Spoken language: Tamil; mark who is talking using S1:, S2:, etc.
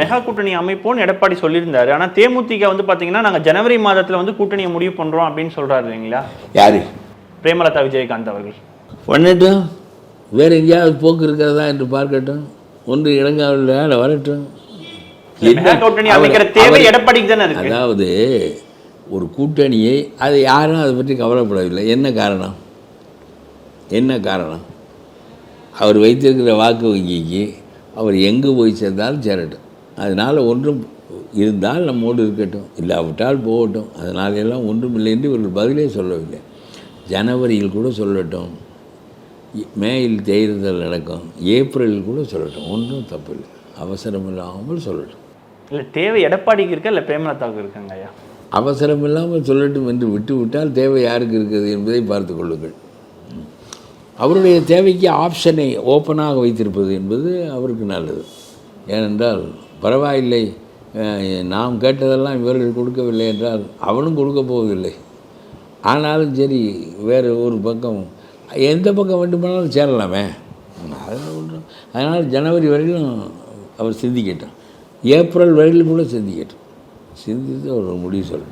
S1: மெகா கூட்டணி அமைப்போம்னு எடப்பாடி சொல்லியிருந்தாரு. ஆனா தேமுதிக வந்து பாத்தீங்கன்னா நாங்க ஜனவரி மாதத்துல வந்து கூட்டணியை முடிவு பண்றோம் அப்படின்னு சொல்றாரு இல்லைங்களா?
S2: யாரு?
S1: பிரேமலதா விஜயகாந்த் அவர்கள்.
S2: பண்ணட்டும். வேறு எங்கேயாவது போக்கு இருக்கிறதா என்று பார்க்கட்டும். ஒன்று இளங்காவில் வரட்டும்.
S1: கூட்டணி அமைக்கிற தேவை எடப்பாடிக்கு தானே இருக்கு.
S2: அதாவது ஒரு கூட்டணியை அதை யாரும் அதை பற்றி கவலைப்படவில்லை. என்ன காரணம்? என்ன காரணம்? அவர் வைத்திருக்கிற வாக்கு வங்கிக்கு அவர் எங்கே போய் சேர்ந்தாலும் சேரட்டும். அதனால் ஒன்றும் இருந்தால் நம்மோடு இருக்கட்டும். இல்லாவிட்டால் போகட்டும். அதனால எல்லாம் ஒன்றும் இல்லை என்று இவர்கள் பதிலே சொல்லவில்லை. ஜனவரியில் கூட சொல்லட்டும். மேயில் தேர்தல் நடக்கும். ஏப்ரலில் கூட சொல்லட்டும். ஒன்றும் தப்பில்லை. அவசரம் இல்லாமல் சொல்லட்டும்.
S1: இல்ல தேவை எடப்பாடிக்கு இருக்கா இல்ல பிரேமலதாவுக்கு இருக்காங்க ஐயா?
S2: அவசரம் இல்லாமல் சொல்லட்டும் என்று விட்டுவிட்டால் தேவை யாருக்கு இருக்குது என்பதை பார்த்து கொள்ளுங்கள். அவருடைய தேவைக்கு ஆப்ஷனை ஓப்பனாக வைத்திருப்பது என்பது அவருக்கு நல்லது. ஏனென்றால் பரவாயில்லை. நாம் கேட்டதெல்லாம் இவர்கள் கொடுக்கவில்லை என்றால் அவனும் கொடுக்க போவதில்லை. ஆனாலும் சரி வேறு ஒரு பக்கம் எந்த பக்கம் வேண்டுமானாலும் சேரலாமே. அதில் ஒன்றும் அதனால் ஜனவரி வரையிலும் அவர் சிந்திக்கட்டும். ஏப்ரல் வரையிலும் கூட சிந்திக்கட்டும். சிந்தித்து அவர் ஒரு முடிவு சொல்லணும்